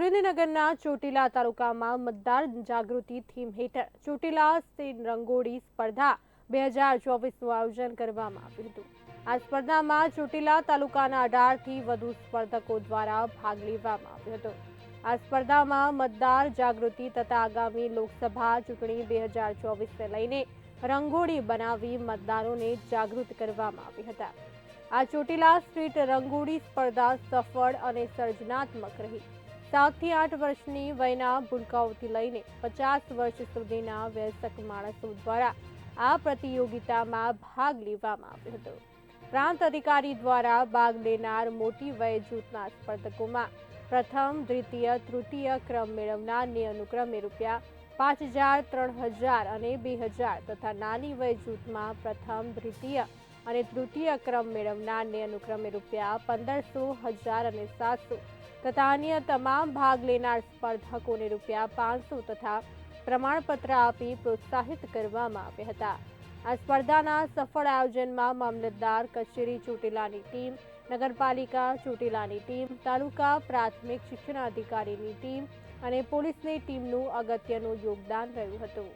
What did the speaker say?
સુરેન્દ્રનગરના ચોટીલા તાલુકામાં મતદાર જાગૃતિ થીમ હેઠળ ચોટીલા રંગોળી સ્પર્ધા બે હજાર ચોવીસનું આયોજન કરવામાં આવ્યું હતું. આ સ્પર્ધામાં ચોટીલા તાલુકાના અઢારથી વધુ સ્પર્ધકો દ્વારા ભાગ લેવામાં આવ્યો હતો. આ સ્પર્ધામાં મતદાર જાગૃતિ તથા આગામી લોકસભા ચૂંટણી બે હજાર ચોવીસને લઈને રંગોળી બનાવી મતદારોને જાગૃત કરવામાં આવ્યા હતા. આ ચોટીલા સ્ટ્રીટ રંગોળી સ્પર્ધા સફળ અને સર્જનાત્મક રહી. સાતથી આઠ વર્ષની વયના ભૂલકાઓથી લઈને પચાસ વર્ષ સુધીના વયસ્ક માણસો દ્વારા આ પ્રતિયોગિતામાં ભાગ લેવામાં આવ્યો હતો. પ્રાંત અધિકારી દ્વારા ભાગ લેનાર મોટી વય જૂથના સ્પર્ધકોમાં પ્રથમ, દ્વિતીય, તૃતીય ક્રમ મેળવનારને અનુક્રમે રૂપિયા પાંચ હજાર, ત્રણ હજાર અને બે હજાર તથા નાની વય જૂથમાં પ્રથમ, દ્વિતીય અને તૃતીય ક્રમ મેળવનારને અનુક્રમે રૂપિયા પંદરસો, હજાર અને સાતસો તથા અન્ય તમામ ભાગ લેનાર સ્પર્ધકોને રૂપિયા પાંચસો તથા પ્રમાણપત્ર આપી પ્રોત્સાહિત કરવામાં આવ્યા હતા. આ સ્પર્ધાના સફળ આયોજનમાં મામલતદાર કચેરી ચોટીલાની ટીમ, નગરપાલિકા ચોટીલાની ટીમ, તાલુકા પ્રાથમિક શિક્ષણાધિકારીની ટીમ અને પોલીસની ટીમનું અગત્યનું યોગદાન રહ્યું હતું.